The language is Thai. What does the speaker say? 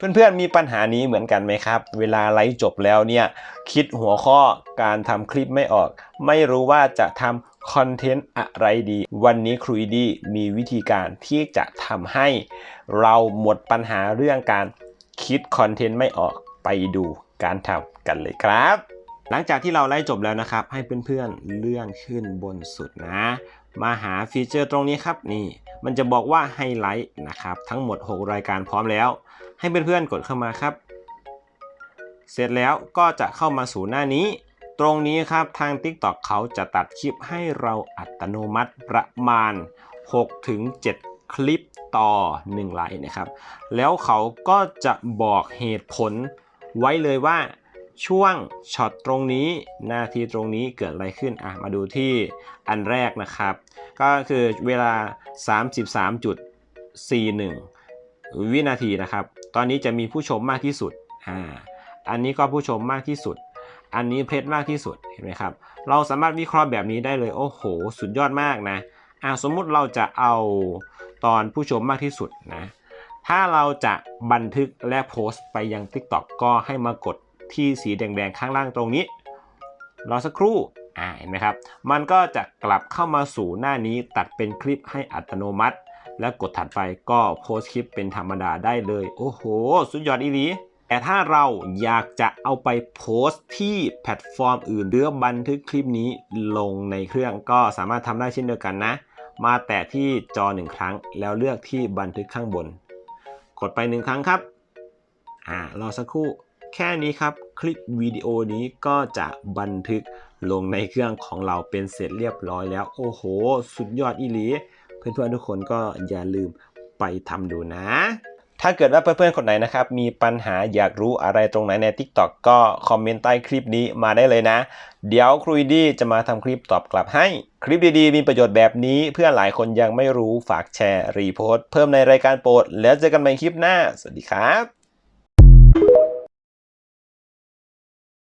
เพื่อนๆมีปัญหานี้เหมือนกันไหมครับ เวลาไลฟ์จบแล้วเนี่ยคิดหัวข้อการทำคลิปไม่ออก ไม่รู้ว่าจะทำคอนเทนต์อะไรดี วันนี้ครูอีดีมีวิธีการที่จะทำให้เราหมดปัญหาเรื่องการคิดคอนเทนต์ไม่ออกไปดูการทำกันเลยครับ หลังจากที่เราไล่จบแล้วนะครับ ให้เพื่อนๆเลื่อนขึ้นบนสุดนะ มาหาฟีเจอร์ตรงนี้ครับนี่ มันจะบอกว่าไฮไลท์นะครับ ทั้งหมด 6 รายการพร้อมแล้ว ให้เพื่อนๆกดเข้ามาครับ เสร็จแล้วก็จะเข้ามาสู่หน้านี้ ตรงนี้ครับทาง TikTok เขาจะตัดคลิปให้เราอัตโนมัติประมาณ 6-7 คลิปต่อ1ไลค์นะครับ แล้วเขาก็จะบอกเหตุผลไว้เลยว่า ช่วงช็อตตรงนี้หน้าที่ตรงนี้เกิดอะไรขึ้นอะมาดูที่อันแรกนะครับ ก็คือเวลา 33.41 วินาทีนะครับ ตอนนี้จะมีผู้ชมมากที่สุดอ่าอันนี้ก็ผู้ชมมากที่สุด อันนี้เพชรมากที่สุดเห็นไหมครับ เราสามารถวิเคราะห์แบบนี้ได้เลย โอ้โห สุดยอดมากนะอ่าสมมุติเราจะเอาตอนผู้ชมมากที่สุดนะถ้าเราจะบันทึกและโพสต์ไปยัง TikTok ก็ให้มากด ที่สีแดงๆข้างล่างตรงนี้ รอสักครู่อ่าเห็นไหมครับ มันก็จะกลับเข้ามาสู่หน้านี้ตัดเป็นคลิปให้อัตโนมัติ แล้วกดถัดไปก็โพสคลิปเป็นธรรมดาได้เลย โอ้โห สุดยอดอีหลีแต่ถ้าเราอยากจะเอาไปโพสต์ที่แพลตฟอร์มอื่นหรือบันทึกคลิปนี้ลงในเครื่องก็สามารถทำได้เช่นเดียวกันนะ มาแตะที่จอหนึ่งครั้งแล้วเลือกที่บันทึกข้างบน กดไปหนึ่งครั้งครับ อ่ารอสักครู่ แค่นี้ครับ คลิปวิดีโอนี้ก็จะบันทึกลงในเครื่องของเราเป็นเสร็จเรียบร้อยแล้ว โอ้โห สุดยอดอีหลี เพื่อนๆทุกคนก็อย่าลืมไปทำดูนะ ถ้าเกิดว่าเพื่อนๆคนไหนนะครับ มีปัญหาอยากรู้อะไรตรงไหนใน TikTok ก็คอมเมนต์ใต้คลิปนี้มาได้เลยนะ เดี๋ยวครูอีดี้จะมาทำคลิปตอบกลับให้ คลิปดีๆ มีประโยชน์แบบนี้ เพื่อนหลายคนยังไม่รู้ฝากแชร์รีโพสต์เพิ่มในรายการโปรด แล้วเจอกันใหม่คลิปหน้า สวัสดีครับ